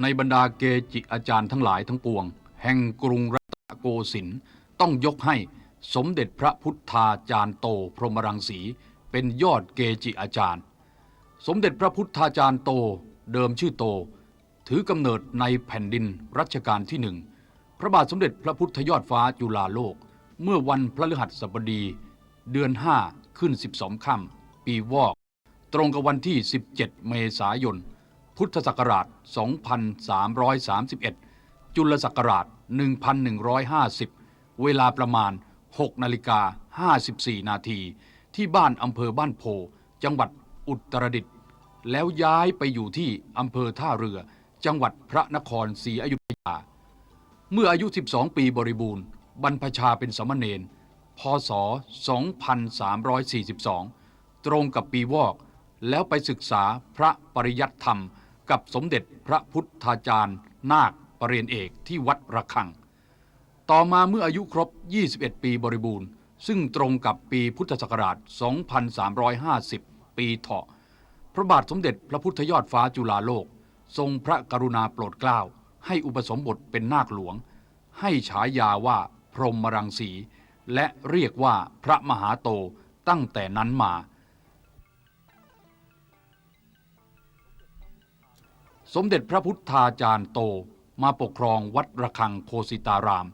ในบรรดาเกจิอาจารย์ทั้งหลายทั้งปวง แห่งกรุงรัตนโกสินทร์ต้องยกให้สมเด็จพระพุทธาจารย์โตพรหมรังสี เป็นยอดเกจิอาจารย์ สมเด็จพระพุทธาจารย์โตเดิมชื่อโต ถือกำเนิดในแผ่นดินรัชกาลที่หนึ่งพระบาทสมเด็จพระพุทธยอดฟ้าจุฬาโลก เมื่อวันพระฤหัสบดี เดือน 5 ขึ้น 12 ค่ำปีวอก ตรงกับวันที่ 17 เมษายน พุทธศักราช 2331 จุลศักราช 1150 เวลาประมาณ 6 นาฬิกา 54 นาที ที่บ้านอำเภอบ้านโพ จังหวัดอุตรดิตถ์แล้วย้ายไปอยู่ที่อำเภอท่าเรือ จังหวัดพระนครศรีอยุธยา เมื่ออายุ 12 ปีบริบูรณ์ บรรพชาเป็นสามเณรพศ 2342 ตรงกับปีวอก แล้วไปศึกษาพระปริยัติธรรม กับสมเด็จพระพุทธาจารย์ นาคปรริญญาเอกที่วัดระฆัง ต่อมาเมื่ออายุครบ 21 ปีบริบูรณ์ ซึ่งตรงกับปีพุทธศักราช 2350 ปีเถาะ พระบาทสมเด็จพระพุทธยอดฟ้าจุฬาโลก ทรงพระกรุณาโปรดเกล้า ให้อุปสมบทเป็นนาคหลวง ให้ฉายาว่าพรหมรังสี และเรียกว่าพระมหาโตตั้งแต่นั้นมา สมเด็จพระพุทธาจารย์โตมาปกครองวัดระฆังโคสิตาราม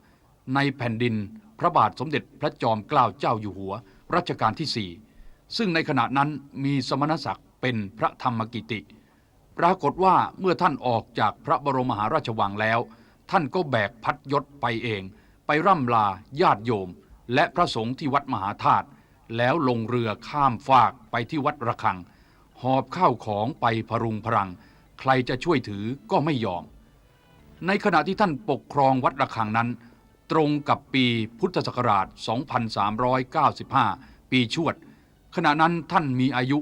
ในแผ่นดินพระบาทสมเด็จพระจอมเกล้าเจ้าอยู่หัว รัชกาลที่สี่ซึ่งในขณะนั้นมีสมณศักดิ์เป็นพระธรรมกิติ ปรากฏว่าเมื่อท่านออกจากพระบรมมหาราชวังแล้ว ท่านก็แบกพัดยศไปเอง ไปร่ำลาญาติโยม และพระสงฆ์ที่วัดมหาธาตุแล้วลงเรือข้ามฟากไปที่วัดระฆัง หอบข้าวของไปพรุงพรัง ใครจะช่วยถือก็ไม่ยอม ในขณะที่ท่านปกครองวัดระฆังนั้น ตรงกับปีพุทธศักราช 2395 ปีชวด ขณะนั้นท่านมีอายุ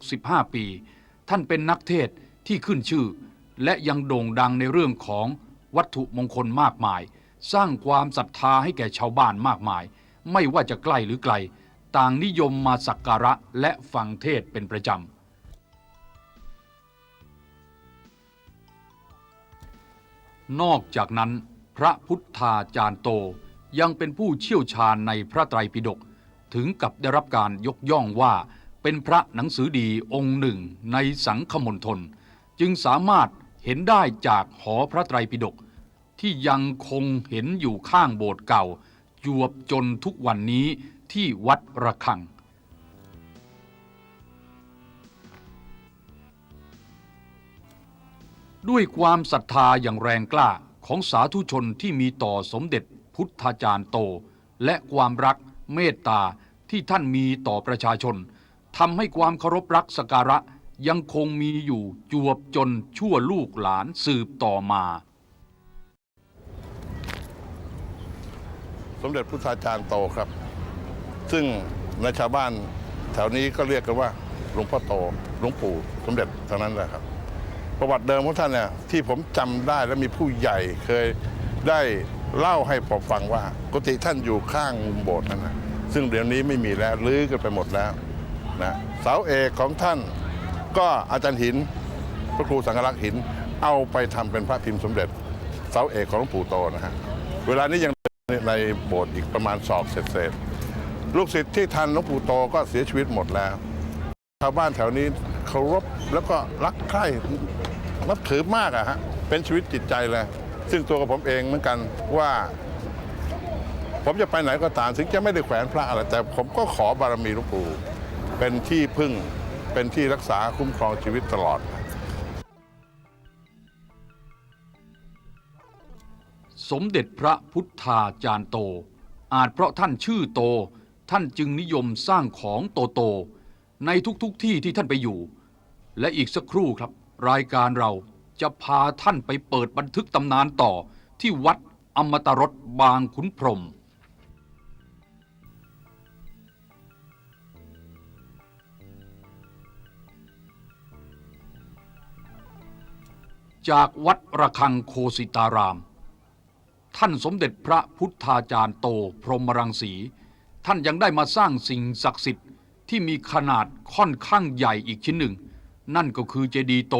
65 ปี ท่านเป็นนักเทศที่ขึ้นชื่อ และยังโด่งดังในเรื่องของวัตถุมงคลมากมาย สร้างความศรัทธาให้แก่ชาวบ้านมากมาย ไม่ว่าจะใกล้หรือไกล ต่างนิยมมาสักการะและฟังเทศเป็นประจำ นอกจากนั้น พระพุทธาจารย์โตยังเป็นผู้เชี่ยวชาญในพระไตรปิฎกถึงกับได้รับการยกย่องว่า เป็นพระหนังสือดีองค์หนึ่งในสังคมณฑลจึงสามารถเห็นได้จากหอพระไตรปิฎกที่ยังคงเห็นอยู่ข้างโบสถ์เก่าจวบจนทุกวันนี้ที่วัดระฆัง ด้วยความศรัทธาอย่างแรงกล้าของสาธุชนที่มีต่อสมเด็จพุทธาจารย์โต และความรักเมตตาที่ท่านมีต่อประชาชนทำให้ความเคารพรักสกการะยังคงมีอยู่จวบจนชั่วลูกหลานสืบต่อมา สมเด็จพุทธาจารย์โตครับ ซึ่งในชาวบ้านแถวนี้ก็เรียกกันว่าหลวงพ่อโตหลวงปู่สมเด็จเทั้งนั้นแหละครับ ประวัติเดิมของท่านเนี่ยที่ผมจำได้และมีผู้ใหญ่เคยได้เล่าให้ผมฟังว่ากุฏิท่านอยู่ข้างมุมโบสถ์นั่นนะซึ่งเดี๋ยวนี้ไม่มีแล้วลื้อกันไปหมดแล้วนะเสาเอกของท่าน ก็อาจารย์หินพระครูสังฆลักษณ์หิน เอาไปทำเป็นพระพิมพ์สมเด็จ เสาเอกของหลวงปู่โตนะฮะเวลานี้ยังในโบสถ์อีกประมาณศอกเศษๆลูกศิษย์ที่ทันหลวงปู่โตก็เสียชีวิตหมดแล้ว ชาวบ้านแถวนี้เคารพแล้วก็รักใคร่ นับถือมากอะฮะเป็นชีวิตจิตใจเลย ซึ่งตัวกับผมเองเหมือนกันว่า ผมจะไปไหนก็ตามถึงจะไม่ได้แขวนพระอะไรแต่ผมก็ขอบารมีหลวงปู่เป็นที่พึ่งเป็นที่รักษาคุ้มครองชีวิตตลอด สมเด็จพระพุทธาจารย์โต อาจเพราะท่านชื่อโต ท่านจึงนิยมสร้างของโตโต ในทุกๆทที่ที่ท่านไปอยู่ และอีกสักครู่ครับ รายการเราจะพาท่านไปเปิดบันทึกตำนานต่อที่วัดอมตรสบางขุนพรม จากวัดระฆังโคสิตาราม ท่านสมเด็จพระพุทธาจารย์โตพรหมรังสี ท่านยังได้มาสร้างสิ่งศักดิ์สิทธิ์ที่มีขนาดค่อนข้างใหญ่อีกชิ้นหนึ่ง นั่นก็คือเจดีย์โต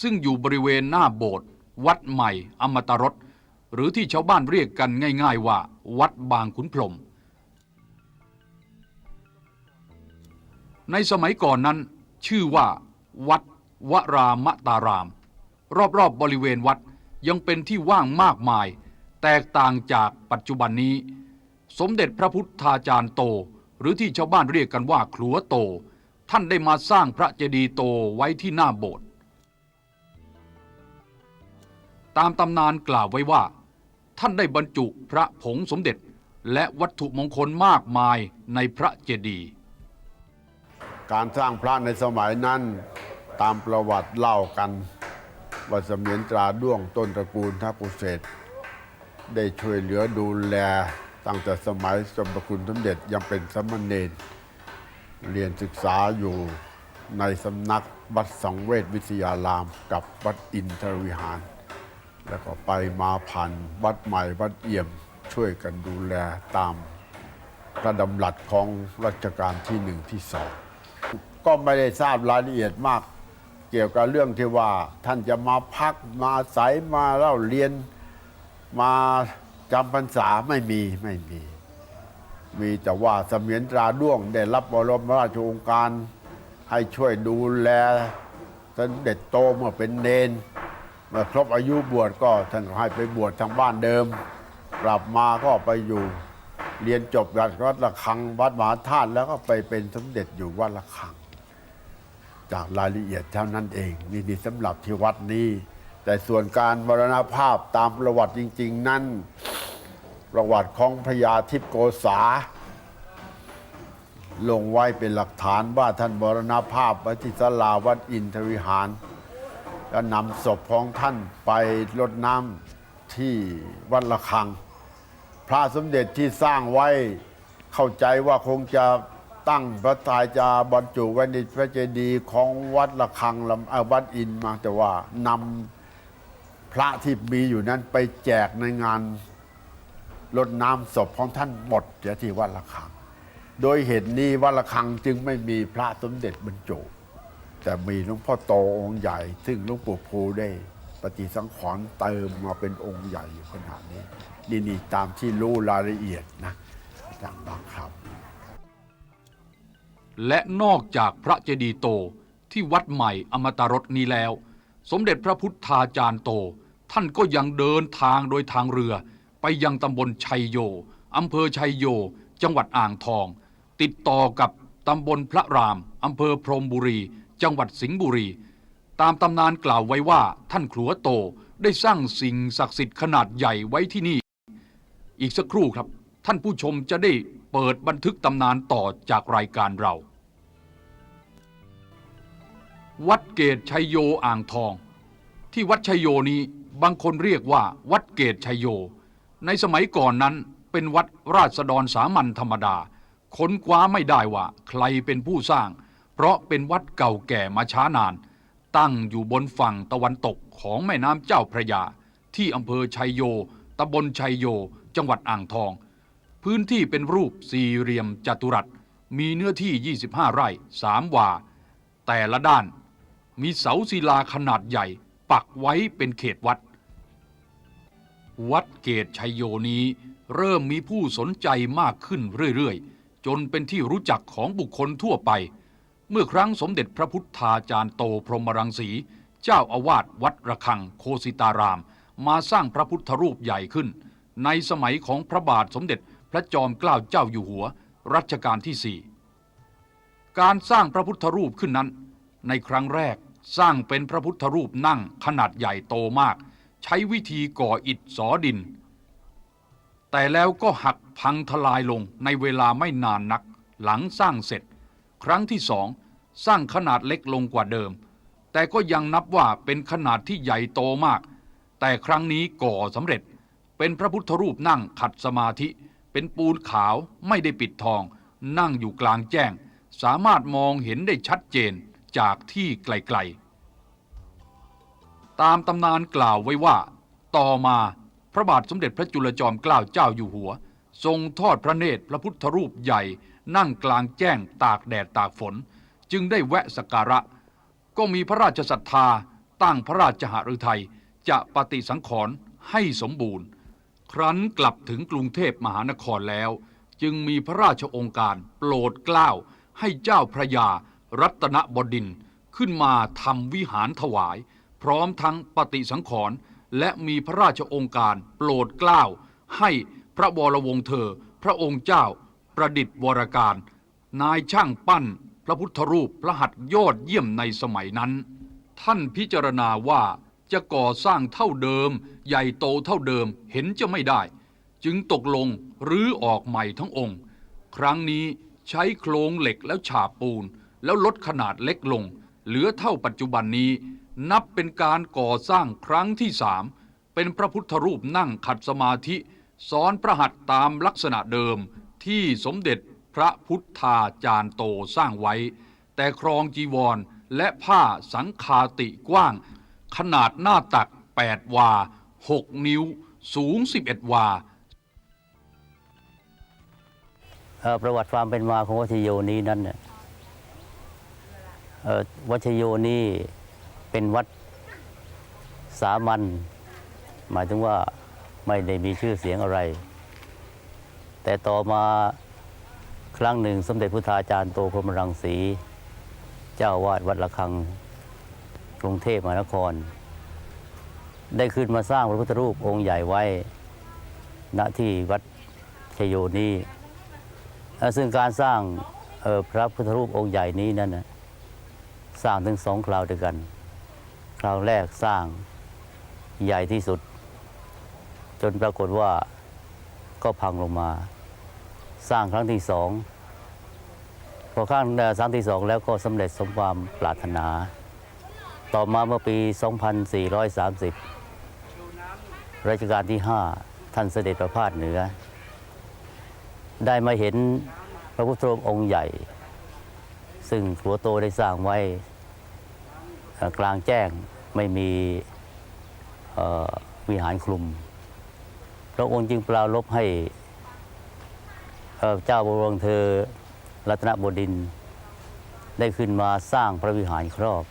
ซึ่งอยู่บริเวณหน้าโบสถ์วัดใหม่อมตะรสหรือที่ชาวบ้านเรียกกันง่าย ๆ ว่า วัดบางขุนพรหมในสมัยก่อนนั้น ชื่อว่า วัดวรามตาราม รอบๆบบริเวณวัดยังเป็นที่ว่างมากมาย แตกต่างจากปัจจุบันนี้ สมเด็จพระพุทธาจารย์โต หรือที่ชาวบ้านเรียกกันว่าขลัวโต ท่านได้มาสร้างพระเจดีย์โตไว้ที่หน้าโบสถ์ตามตำนานกล่าวไว้ว่า ท่านได้บรรจุพระผงสมเด็จและวัตถุมงคลมากมายในพระเจดีย์การสร้างพระในสมัยนั้นตามประวัติเล่ากันว่าสมียนตราด้วงต้นตระกูลทัพกุเศษได้ช่วยเหลือดูแลตั้งแต่สมัยสมเด็จคุณสมเด็จยังเป็นสมณเณร เรียนศึกษาอยู่ในสำนักวัดสังเวชวิทยาราม กับวัดอินทรวิหาร แล้วก็ไปมาผ่านวัดใหม่วัดเอี่ยมช่วยกันดูแลตามพระดำรัสของรัชกาลที่หนึ่งที่สองก็ไม่ได้ทราบรายละเอียดมาก เกี่ยวกับเรื่องที่ว่าท่านจะมาพักมาอาศัยมาเล่าเรียนมาจำพรรษาไม่มีไม่มี มีแต่ว่าเสมียนตราด้วงได้รับบรมราชโองการ ให้ช่วยดูแลสมเด็จโตเมื่อเป็นเนน เมื่อครบอายุบวชก็ท่านให้ไปบวชทางบ้านเดิม กลับมาก็ไปอยู่ เรียนจบวัดระฆังวัดมหาธาตุแล้วก็ไปเป็นสมเด็จอยู่วัดระฆัง จากรายละเอียดเท่านั้นเอง นี่นี่สำหรับที่วัดนี้ แต่ส่วนการมรณภาพตามประวัติจริง ๆ นั้น ประวัติของพญาทิพโกษา ลงไว้เป็นหลักฐานว่าท่านมรณภาพไว้ที่ศาลาวัดอินทวิหารแล้วนำศพของท่านไปรดน้ำที่วัดระฆัง พระสมเด็จที่สร้างไว้เข้าใจว่าคงจะตั้งพระทายจะบรรจุไว้ในพระเจดีย์ของวัดระฆังลำอวัดอินมาแต่ว่านำพระที่มีอยู่นั้นไปแจกในงาน รดน้ำศพของท่านหมดเสียที่วัดระฆัง โดยเหตุนี้วัดระฆังจึงไม่มีพระสมเด็จบรรจุ แต่มีหลวงพ่อโตองค์ใหญ่ ซึ่งหลวงปู่ภูได้ปฏิสังขรณ์เติมมาเป็นองค์ใหญ่อยู่ขนาดนี้ นี่นี่ตามที่รู้รายละเอียดนะอาจารย์บางครับ และนอกจากพระเจดีย์โตที่วัดใหม่อมตะรสนี้แล้ว สมเด็จพระพุทธาจารย์โต ท่านก็ยังเดินทางโดยทางเรือ ไปยังตำบลชัยโย อำเภอชัยโย จังหวัดอ่างทอง ติดต่อกับตำบลพระราม อำเภอพรหมบุรี จังหวัดสิงห์บุรี ตามตำนานกล่าวไว้ว่าท่านขลัวโตได้สร้างสิ่งศักดิ์สิทธิ์ขนาดใหญ่ไว้ที่นี่ อีกสักครู่ครับ ท่านผู้ชมจะได้เปิดบันทึกตำนานต่อจากรายการเรา วัดเกตชัยโยอ่างทอง ที่วัดชัยโยนี้บางคนเรียกว่า วัดเกตชัยโย ในสมัยก่อนนั้นเป็นวัดราษฎรสามัญธรรมดา ค้นคว้าไม่ได้ว่าใครเป็นผู้สร้าง เพราะเป็นวัดเก่าแก่มาช้านาน ตั้งอยู่บนฝั่งตะวันตกของแม่น้ำเจ้าพระยา ที่อำเภอชัยโยตำบลชัยโย จังหวัดอ่างทอง พื้นที่เป็นรูปสี่เหลี่ยมจัตุรัส มีเนื้อที่ 25 ไร่สามวา แต่ละด้านมีเสาศิลาขนาดใหญ่ปักไว้เป็นเขตวัด วัดเกตชัยโยนี้ เริ่มมีผู้สนใจมากขึ้นเรื่อยๆ จนเป็นที่รู้จักของบุคคลทั่วไป เมื่อครั้งสมเด็จพระพุทธาจารย์โตพรหมรังสี เจ้าอาวาสวัดระฆังโคสิตาราม มาสร้างพระพุทธรูปใหญ่ขึ้น ในสมัยของพระบาทสมเด็จพระจอมเกล้าเจ้าอยู่หัว รัชกาลที่สี่การสร้างพระพุทธรูปขึ้นนั้น ในครั้งแรกสร้างเป็นพระพุทธรูปนั่งขนาดใหญ่โตมาก ใช้วิธีก่ออิฐสอดิน แต่แล้วก็หักพังทลายลงในเวลาไม่นานนักหลังสร้างเสร็จ ครั้งที่สองสร้างขนาดเล็กลงกว่าเดิม แต่ก็ยังนับว่าเป็นขนาดที่ใหญ่โตมาก แต่ครั้งนี้ก่อสำเร็จ เป็นพระพุทธรูปนั่งขัดสมาธิ เป็นปูนขาวไม่ได้ปิดทอง นั่งอยู่กลางแจ้ง สามารถมองเห็นได้ชัดเจนจากที่ไกลๆ ตามตำนานกล่าวไว้ว่า ต่อมาพระบาทสมเด็จพระจุลจอมเกล้าเจ้าอยู่หัว ทรงทอดพระเนตรพระพุทธรูปใหญ่ นั่งกลางแจ้งตากแดดตากฝน จึงได้แวะสักการะ ก็มีพระราชศรัทธาตั้งพระราชหฤทัยจะปฏิสังขรณ์ให้สมบูรณ์ ครั้นกลับถึงกรุงเทพมหานครแล้ว จึงมีพระราชองค์การโปรดเกล้าให้เจ้าพระยารัตนบดินขึ้นมาทำวิหารถวาย พร้อมทั้งปฏิสังขรณ์และมีพระราชองค์การโปรดเกล้าให้พระวรวงศ์เธอ พระองค์เจ้าประดิษฐ์วรการ นายช่างปั้น พระพุทธรูปพระหัตถ์ยอดเยี่ยมในสมัยนั้น ท่านพิจารณาว่าจะก่อสร้างเท่าเดิม ใหญ่โตเท่าเดิมเห็นจะไม่ได้ จึงตกลงรื้อออกใหม่ทั้งองค์ ครั้งนี้ใช้โครงเหล็กแล้วฉาบปูน แล้วลดขนาดเล็กลง เหลือเท่าปัจจุบันนี้ นับเป็นการก่อสร้างครั้งที่สามเป็นพระพุทธรูปนั่งขัดสมาธิซ้อนพระหัตถ์ตามลักษณะเดิมที่สมเด็จพระพุทธาจารย์โตสร้างไว้ แต่ครองจีวรและผ้าสังคาติกว้าง ขนาดหน้าตัก 8 วา 6 นิ้ว สูง 11 วาเอ่อประวัติความเป็นมาของวัชโยนี้นั้นเนี่ยวัชโยนี้ เป็นวัดสามัญหมายถึงว่าไม่ได้มีชื่อเสียงอะไร แต่ต่อมาครั้งหนึ่งสมเด็จพุทธาจารย์โตพรมรังสี เจ้าวาดวัดระฆังกรุงเทพมหานคร ได้ขึ้นมาสร้างพระพุทธรูปองค์ใหญ่ไว้ ณที่วัดชโยนี้ซึ่งการสร้างออพระพุทธรูปองค์ใหญ่นี้นั่นสร้างถึงสองคราวด้วยกัน คราวแรกสร้างใหญ่ที่สุด จนปรากฏว่าก็พังลงมา สร้างครั้งที่สองพอครั้งเอ่อครั้งที่สองแล้วก็สำเร็จสมความปรารถนา ต่อมาเมื่อปี 2430รัชกาลที่ 5 ท่านเสด็จประพาสเหนือ ได้มาเห็นพระพุทธรูปองค์ใหญ่ ซึ่งหัวโตได้สร้างไว้กลางแจ้ง ไม่มีวิหารคลุม พระองค์จึงปรารภให้เจ้าบรวงเธอรัตนบดิน ได้ขึ้นมาสร้างพระวิหารครอบ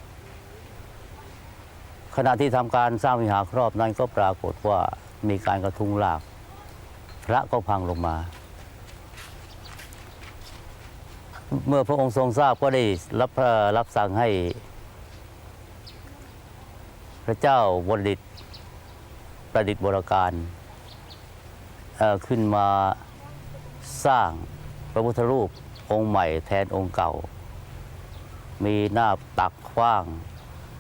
ขณะที่ทำการสร้างวิหารครอบนั้นก็ปรากฏว่ามีการกระทุ้งลากพระก็พังลงมา เมื่อพระองค์ทรงทราบก็ได้รับรับสั่งให้ พระเจ้าบดิตประดิษฐ์บรการขึ้นมาสร้างพระพุทธรูปองค์ใหม่แทนองค์เก่า มีหน้าตักกว้าง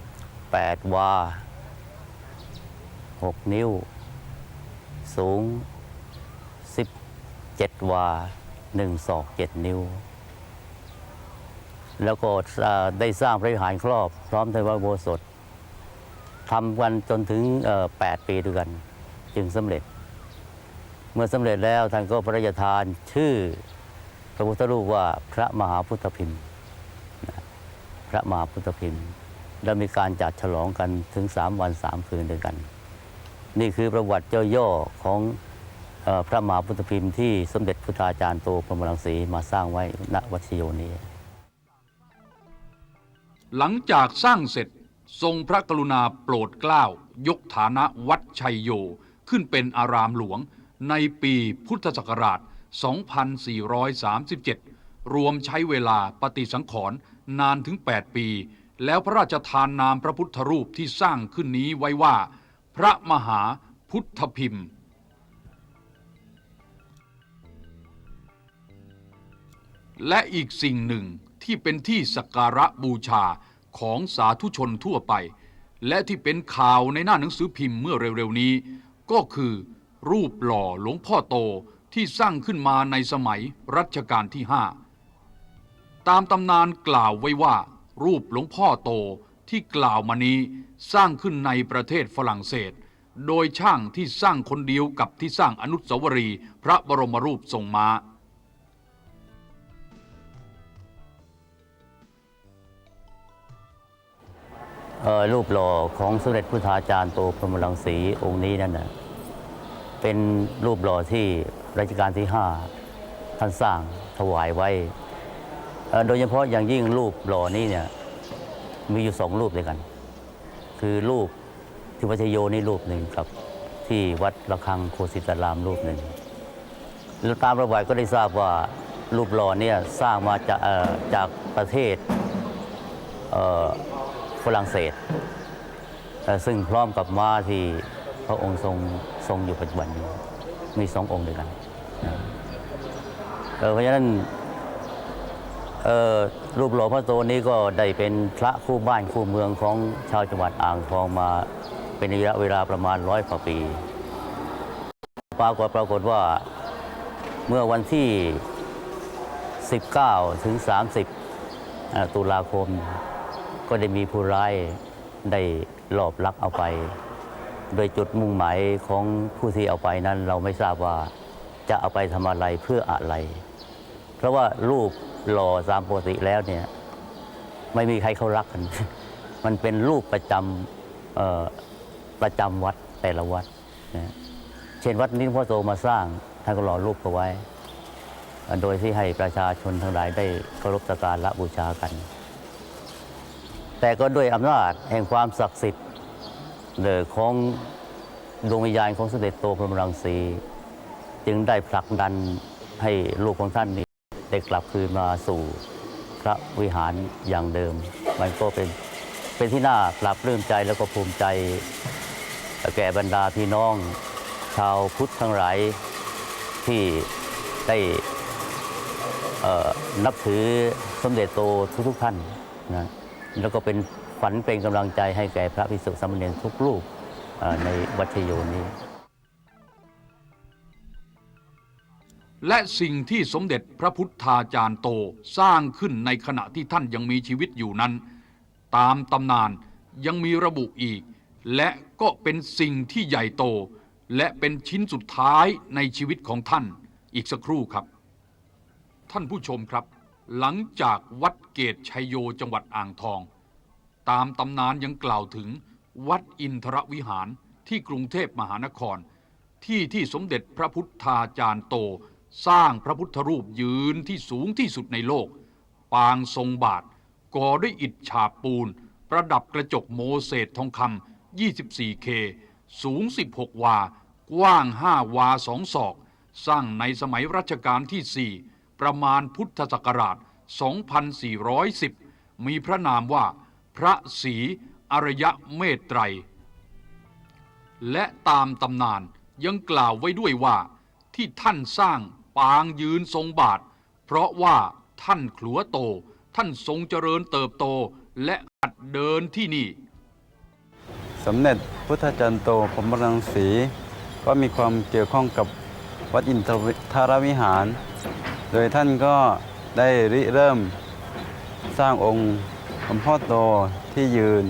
8 วา 6 นิ้ว สูง 17 วา 1 ศอก 7 นิ้ว แล้วก็ได้สร้างพระวิหารครอบพร้อมทั้งพระโบสถ ทำกันจนถึง 8 ปีด้วยกัน จึงสำเร็จ เมื่อสำเร็จแล้วท่านก็พระราชทานชื่อพระพุทธรูปว่าพระมหาพุทธพิมพ์พระมหาพุทธพิมพ์แล้วมีการจัดฉลองกันถึง 3 วัน 3 คืนด้วยกัน นี่คือประวัติย่อๆของออพระมหาพุทธพิมพ์ที่สมเด็จพุทธาจารย์โตพรมรังสีมาสร้างไว้ณวัดชโยนี้ หลังจากสร้างเสร็จ ทรงพระกรุณาโปรดเกล้า ยกฐานะวัดชัยโย ขึ้นเป็นอารามหลวง ในปีพุทธศักราช 2437 รวมใช้เวลาปฏิสังขรณ์นานถึง 8 ปี แล้วพระราชทานนามพระพุทธรูปที่สร้างขึ้นนี้ไว้ว่า พระมหาพุทธพิมพ์และอีกสิ่งหนึ่งที่เป็นที่สักการะบูชา ของสาธุชนทั่วไป และที่เป็นข่าวในหน้าหนังสือพิมพ์เมื่อเร็วๆนี้ ก็คือรูปหล่อหลวงพ่อโตที่สร้างขึ้นมาในสมัยรัชกาลที่ห้าตามตำนานกล่าวไว้ว่า รูปหลวงพ่อโตที่กล่าวมานี้สร้างขึ้นในประเทศฝรั่งเศส โดยช่างที่สร้างคนเดียวกับที่สร้างอนุสาวรีย์พระบรมรูปทรงม้า รูปหล่อของสมเด็จพุทธาจารย์โตพรหมรังสีองค์นี้นั่นนะเป็นรูปหล่อที่รัชกาลที่5ท่านสร้างถวายไว้ โดยเฉพาะอย่างยิ่งรูปหล่อนี้เนี่ยมีอยู่สองรูปด้วยกัน คือรูปที่วัดชโยนี่รูปหนึ่งครับที่วัดระฆังโคสิตารามรูปหนึ่งแล้วตามประวัติก็ได้ทราบว่ารูปหล่อเนี่ยสร้างมาจากจากประเทศเอ่อ ฝรั่งเศส ซึ่งพร้อมกับม้าที่พระองค์ทรงทรงอยู่ปัจจุบันนี้มีสององค์ด้วยกันเพราะฉะนั้นรูปหล่อพระโตนี้ก็ได้เป็นพระคู่บ้านคู่เมืองของชาวจังหวัดอ่างทองมาเป็นระยะเวลาประมาณร้อยกว่าปีปรากฏปรากฏว่าเมื่อวันที่ 19 ถึง 30 ตุลาคม ก็ได้มีผู้ร้ายได้ลอบลักเอาไป โดยจุดมุ่งหมายของผู้ที่เอาไปนั้น เราไม่ทราบว่าจะเอาไปทำอะไรเพื่ออะไร เพราะว่ารูปหล่อตามปกติแล้วเนี่ยไม่มีใครเขารักกัน มันเป็นรูปประจำประจำวัดแต่ละวัดนะเช่นวัดนี้งพ่อโตมาสร้างท่านก็หล่อรูปเอาไว้ โดยที่ให้ประชาชนทั้งหลายได้เคารพสักการะบูชากัน แต่ก็ด้วยอำนาจแห่งความศักดิ์สิทธิ์เดอของดวงวิญญาณของสมเด็จโตพรหมรังสี จึงได้ผลักดันให้ลูกของท่านนี้ได้กลับคืนมาสู่พระวิหารอย่างเดิม มันก็เป็นเป็นที่น่าปรับปลื้มใจแล้วก็ภูมิใจ แก่บรรดาพี่น้อง ชาวพุทธทั้งหลายที่ได้นับถือสมเด็จโตทุกๆท่านนะ แล้วก็เป็นฝันเป็นกำลังใจให้แก่พระภิกษุสามเณรทุกรูปในวัชโยนี้ และสิ่งที่สมเด็จพระพุทธาจารย์โตสร้างขึ้นในขณะที่ท่านยังมีชีวิตอยู่นั้น ตามตำนานยังมีระบุอีก และก็เป็นสิ่งที่ใหญ่โต และเป็นชิ้นสุดท้ายในชีวิตของท่านอีกสักครู่ครับ ท่านผู้ชมครับ หลังจากวัดเกตชัยโยจังหวัดอ่างทอง ตามตำนานยังกล่าวถึงวัดอินทรวิหารที่กรุงเทพมหานคร ที่ที่สมเด็จพระพุทธาจารย์โต สร้างพระพุทธรูปยืนที่สูงที่สุดในโลก ปางทรงบาทก่อด้วยอิฐฉาบปูน ประดับกระจกโมเสสทองคำ 24K สูง 16 วา กว้าง 5 วาสองศอก สร้างในสมัยรัชกาลที่ 4 ประมาณพุทธศักราช 2410 มีพระนามว่าพระศรีอรยะเมตไตร และตามตำนานยังกล่าวไว้ด้วยว่า ที่ท่านสร้างปางยืนทรงบาท เพราะว่าท่านขลัวโต ท่านทรงเจริญเติบโตและหัดเดินที่นี่ สมเด็จพุทธจารย์โตพรหมรังสี ก็มีความเกี่ยวข้องกับวัดอินทรวิหาร โดยท่านก็ได้ริเริ่มสร้างองค์หลวงพ่อโตที่ยืน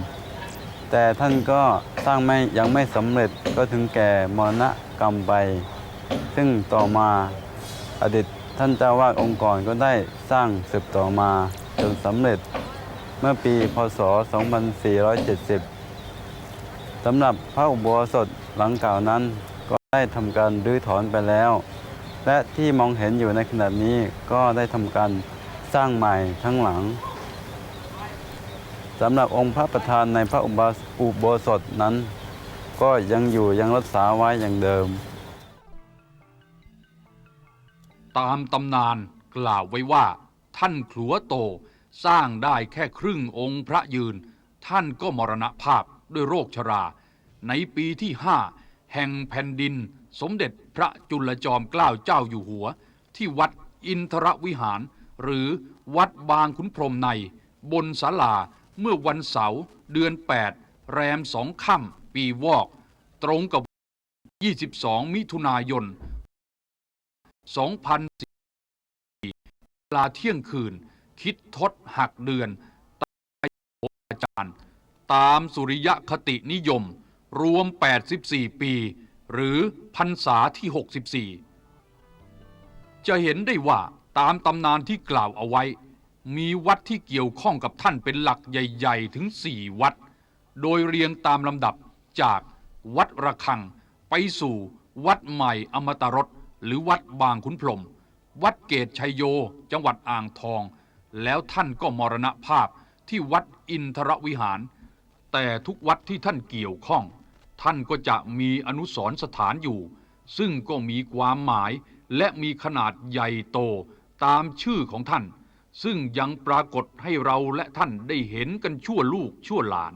แต่ท่านก็สร้างไม่ยังไม่สำเร็จก็ถึงแก่มรณะกรรมไป ซึ่งต่อมาอดีตท่านเจ้าวาดองค์ก่อนก็ได้สร้างสืบต่อมาจนสำเร็จเมื่อปีพศ 2470 สำหรับพระอุโบสถหลังเก่านั้นก็ได้ทำการรื้อถอนไปแล้ว และที่มองเห็นอยู่ในขณะนี้ก็ได้ทำการสร้างใหม่ทั้งหลังสำหรับองค์พระประธานในพระอุโบอุโบสถนั้น ก็ยังอยู่ยังรักษาไว้อย่างเดิม ตามตำนานกล่าวไว้ว่า ท่านขลัวโตสร้างได้แค่ครึ่งองค์พระยืน ท่านก็มรณภาพด้วยโรคชรา ในปีที่ห้าแห่งแผ่นดินสมเด็จ พระจุลจอมเกล้าเจ้าอยู่หัว ที่วัดอินทรวิหาร หรือวัดบางขุนพรมใน บนศาลาเมื่อวันเสาร์เดือน 8 แรมสองค่ำปีวอก ตรงกับ 22 มิถุนายน 2000เวลาเที่ยงคืน คิดทดหักเดือนตามอาจารย์ ตามสุริยคตินิยม รวม 84 ปี หรือพรรษาที่ 64 จะเห็นได้ว่าตามตำนานที่กล่าวเอาไว้ มีวัดที่เกี่ยวข้องกับท่านเป็นหลักใหญ่ๆ ถึง4วัด โดยเรียงตามลำดับจากวัดระฆัง ไปสู่วัดใหม่อมตรสหรือวัดบางขุนพรม วัดเกตชัยโย จังหวัดอ่างทอง แล้วท่านก็มรณภาพที่วัดอินทรวิหาร แต่ทุกวัดที่ท่านเกี่ยวข้อง ท่านก็จะมีอนุสรสถานอยู่ ซึ่งก็มีความหมายและมีขนาดใหญ่โตตามชื่อของท่าน ซึ่งยังปรากฏให้เราและท่านได้เห็นกันชั่วลูกชั่วหลาน